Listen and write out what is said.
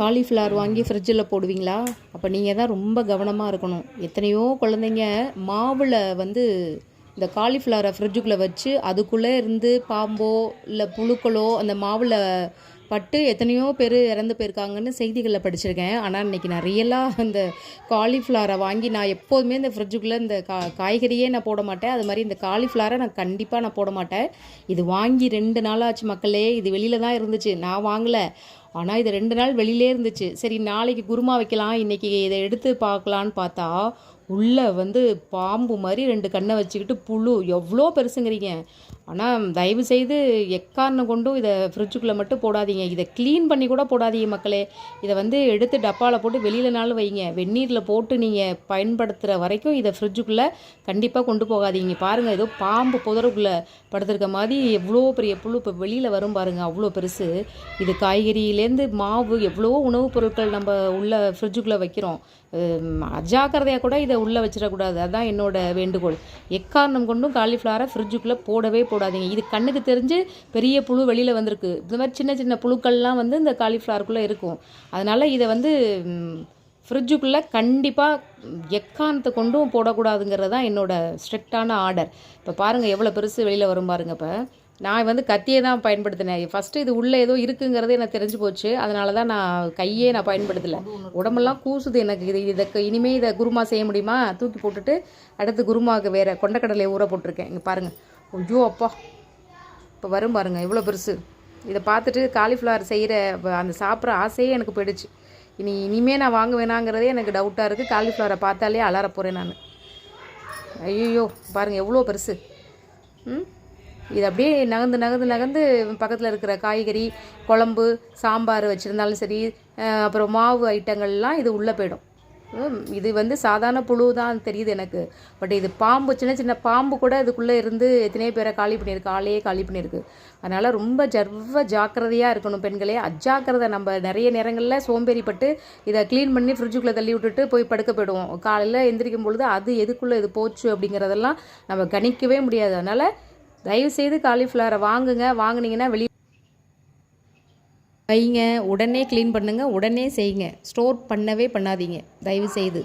Cauliflower வாங்கி ஃப்ரிட்ஜில் போடுவீங்களா? அப்போ நீங்கள் தான் ரொம்ப கவனமாக இருக்கணும். எத்தனையோ குழந்தைங்க மாவில் வந்து இந்த காலிஃப்ளவரை ஃப்ரிட்ஜுக்குள்ளே வச்சு அதுக்குள்ளே இருந்து பாம்போ இல்லை புழுக்களோ அந்த மாவில் பட்டு எத்தனையோ பேர் இறந்து போயிருக்காங்கன்னு செய்திகளில் படிச்சிருக்கேன். ஆனால் இன்றைக்கி நான் ரியலாக அந்த காலிஃப்ளவரை வாங்கி நான் எப்போதுமே இந்த ஃப்ரிட்ஜுக்குள்ளே இந்த கா காய்கறியே நான் போட மாட்டேன். அது மாதிரி இந்த காலிஃப்ளவரை நான் கண்டிப்பாக நான் போட மாட்டேன். இது வாங்கி ரெண்டு நாளாச்சு மக்களே இது வெளியில் தான் இருந்துச்சு. நான் வாங்கலை. ஆனால் இது ரெண்டு நாள் வெளியிலே இருந்துச்சு. சரி நாளைக்கு குருமா வைக்கலாம் இன்றைக்கி இதை எடுத்து பார்க்கலான்னு பார்த்தா உள்ளே வந்து பாம்பு மாதிரி ரெண்டு கண்ணை வச்சுக்கிட்டு புழு. எவ்வளோ பெருசுங்கிறீங்க. ஆனால் தயவு செய்து எக்காரணம் கொண்டும் இதை ஃப்ரிட்ஜுக்குள்ளே மட்டும் போடாதீங்க. இதை க்ளீன் பண்ணி கூட போடாதீங்க மக்களே. இதை வந்து எடுத்து டப்பாவில் போட்டு வெளியிலனாலும் வைங்க. வெந்நீரில் போட்டு நீங்கள் பயன்படுத்துகிற வரைக்கும் இதை ஃப்ரிட்ஜுக்குள்ளே கண்டிப்பாக கொண்டு போகாதீங்க. பாருங்கள் ஏதோ பாம்பு புதருக்குள்ளே படுத்திருக்க மாதிரி எவ்வளோ பெரிய புழு இப்போ வெளியில் வரும் பாருங்கள் அவ்வளோ பெருசு. இது காய்கறியிலேருந்து மாவு எவ்வளோ உணவுப் பொருட்கள் நம்ம உள்ள ஃப்ரிட்ஜுக்குள்ளே வைக்கிறோம். அஜாக்கிரதையாக கூட இதை உள்ளே வச்சிடக்கூடாது. அதுதான் என்னோட வேண்டுகோள். எக்காரணம் கொண்டும் காலிஃப்ளவரை ஃப்ரிட்ஜுக்குள்ளே போடவே போடாதீங்க. இது கண்ணுக்கு தெரிஞ்சு பெரிய புழு வெளியில் வந்திருக்கு. இந்த மாதிரி சின்ன சின்ன புழுக்கள்லாம் வந்து இந்த காலிஃப்ளவருக்குள்ளே இருக்கும். அதனால் இதை வந்து ஃப்ரிட்ஜுக்குள்ளே கண்டிப்பாக எக்காரணத்தை கொண்டும் போடக்கூடாதுங்கிறது தான் என்னோடய ஸ்ட்ரிக்டான ஆர்டர் இப்போ பாருங்கள் எவ்வளோ பெருசு வெளியில் வரும் பாருங்கள் இப்போ. நான் வந்து கத்தியை தான் பயன்படுத்தினேன். ஃபஸ்ட்டு இது உள்ளே ஏதோ இருக்குங்கிறது எனக்கு தெரிஞ்சு போச்சு. அதனால தான் நான் கையே நான் பயன்படுத்தலை. உடம்பெல்லாம் கூசுது எனக்கு. இது இதை இனிமேல் இதை குருமா செய்ய முடியுமா? தூக்கி போட்டுட்டு அடுத்து குருமாவுக்கு வேறு கொண்டக்கடலையை ஊற போட்டிருக்கேன். இங்கே பாருங்கள் ஐயோ அப்பா. இப்போ வரும் பாருங்கள் இவ்வளோ பெருசு. இதை பார்த்துட்டு காலிஃப்ளவர் செய்கிற அந்த சாப்பிட்ற ஆசையே எனக்கு போயிடுச்சு. இனி இனிமே நான் வாங்க வேணாங்கிறதே எனக்கு டவுட்டாக இருக்குது காலிஃப்ளவரை பார்த்தாலே அலற போகிறேன் நான். ஐயோ பாருங்கள் எவ்வளோ பெருசு. ம்? இது அப்படியே நகர்ந்து நகர்ந்து நகர்ந்து பக்கத்தில் இருக்கிற காய்கறி குழம்பு சாம்பார் வச்சுருந்தாலும் சரி அப்புறம் மாவு ஐட்டங்கள்லாம் இது உள்ளே போயிடும். இது வந்து சாதாரண புழு தான் தெரியுது எனக்கு. பட் இது பாம்பு சின்ன சின்ன பாம்பு கூட இதுக்குள்ளே இருந்து எத்தனையோ பேரை காலி பண்ணியிருக்கு ஆளையே காலி பண்ணியிருக்கு. அதனால் ரொம்ப ஜர்வ ஜாக்கிரதையாக இருக்கணும் பெண்களே. அஜாக்கிரதை நம்ம நிறைய நேரங்களில் சோம்பேறிப்பட்டு இதை க்ளீன் பண்ணி ஃப்ரிட்ஜுக்குள்ளே தள்ளி விட்டுட்டு போய் படுக்க போயிடுவோம். காலையில் எந்திரிக்கும் பொழுது அது எதுக்குள்ளே இது போச்சு அப்படிங்கிறதெல்லாம் நம்ம கணிக்கவே முடியாது. அதனால் தயவுசெய்து காலிஃப்ளவரை வாங்குங்க. வாங்குனீங்கன்னா வெளியே வைங்க. உடனே க்ளீன் பண்ணுங்கள் உடனே செய்யுங்க ஸ்டோர் பண்ணவே பண்ணாதீங்க. தயவு செய்து